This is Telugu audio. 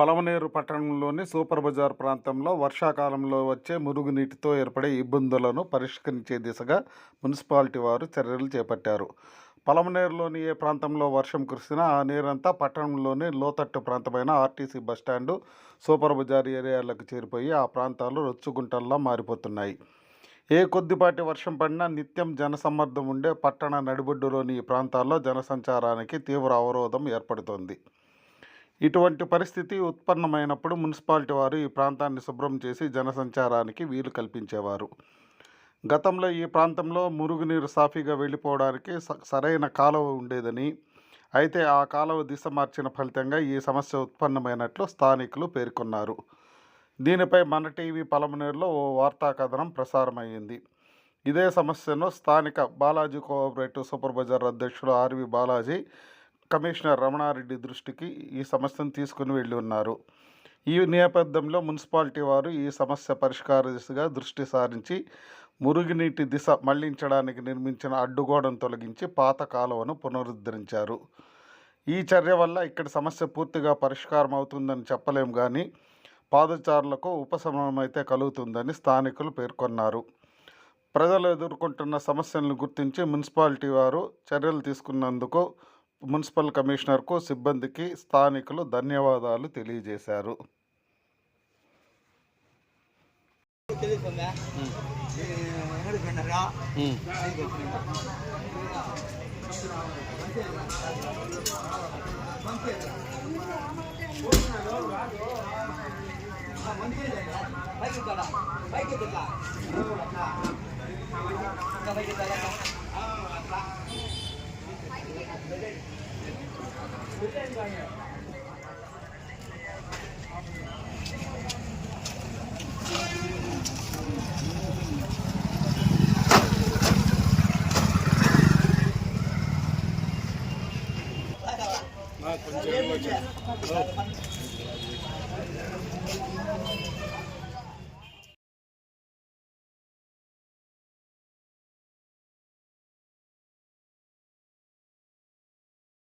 పలమనేరు పట్టణంలోని సూపర్ బజార్ ప్రాంతంలో వర్షాకాలంలో వచ్చే మురుగునీటితో ఏర్పడే ఇబ్బందులను పరిష్కరించే దిశగా మున్సిపాలిటీ వారు చర్యలు చేపట్టారు. పలమనేరులోని ఏ ప్రాంతంలో వర్షం కురిసినా ఆ నీరంతా పట్టణంలోని లోతట్టు ప్రాంతమైన RTC bus stand super bazaar ఏరియాలకు చేరిపోయి ఆ ప్రాంతాలు రొచ్చుగుంటల్లా మారిపోతున్నాయి. ఏ కొద్దిపాటి వర్షం పడినా నిత్యం జనసమ్మర్దం ఉండే పట్టణ నడిబొడ్డులోని ఈ ప్రాంతాల్లో జనసంచారానికి తీవ్ర అవరోధం ఏర్పడుతోంది. ఇటువంటి పరిస్థితి ఉత్పన్నమైనప్పుడు మున్సిపాలిటీ వారు ఈ ప్రాంతాన్ని శుభ్రం చేసి జనసంచారానికి వీలు కల్పించేవారు. గతంలో ఈ ప్రాంతంలో మురుగునీరు సాఫీగా వెళ్ళిపోవడానికి స- సరైన కాలువ ఉండేదని అయితే ఆ కాలువ దిశ మార్చిన ఫలితంగా ఈ సమస్య ఉత్పన్నమైనట్లు స్థానికులు పేర్కొన్నారు. దీనిపై మన టీవీ పలమనేరులో ఓ వార్తా కథనం ప్రసారమైంది ఇదే సమస్యను స్థానిక బాలాజీ కోఆపరేటివ్ సూపర్ బజార్ అధ్యక్షుడు ఆర్వి బాలాజీ కమిషనర్ రమణారెడ్డి దృష్టికి ఈ సమస్యను తీసుకుని వెళ్ళి ఉన్నారు. ఈ నేపథ్యంలో మున్సిపాలిటీ వారు ఈ సమస్య పరిష్కార దిశగా దృష్టి సారించి మురుగునీటి దిశ మళ్ళించడానికి నిర్మించిన అడ్డుగోడను తొలగించి పాత కాలువను పునరుద్ధరించారు. ఈ చర్య వల్ల ఇక్కడ సమస్య పూర్తిగా పరిష్కారం అవుతుందని చెప్పలేం కానీ పాదచారులకు ఉపశమనం అయితే కలుగుతుందని స్థానికులు పేర్కొన్నారు. ప్రజలు ఎదుర్కొంటున్న సమస్యలను గుర్తించి మున్సిపాలిటీ వారు చర్యలు తీసుకున్నందుకు మున్సిపల్ కమిషనర్కు సిబ్బందికి స్థానికులు ధన్యవాదాలు తెలియజేశారు. 아, 건져, 건져. 어.